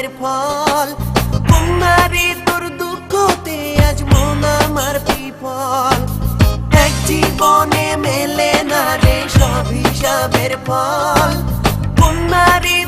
ত্যাগের ফল। কন্যারে তোর দুঃখতে আজ মন আমার বিফল। এক জীবনে মেলে না রে সব হিসাবের ফল। কন্যারে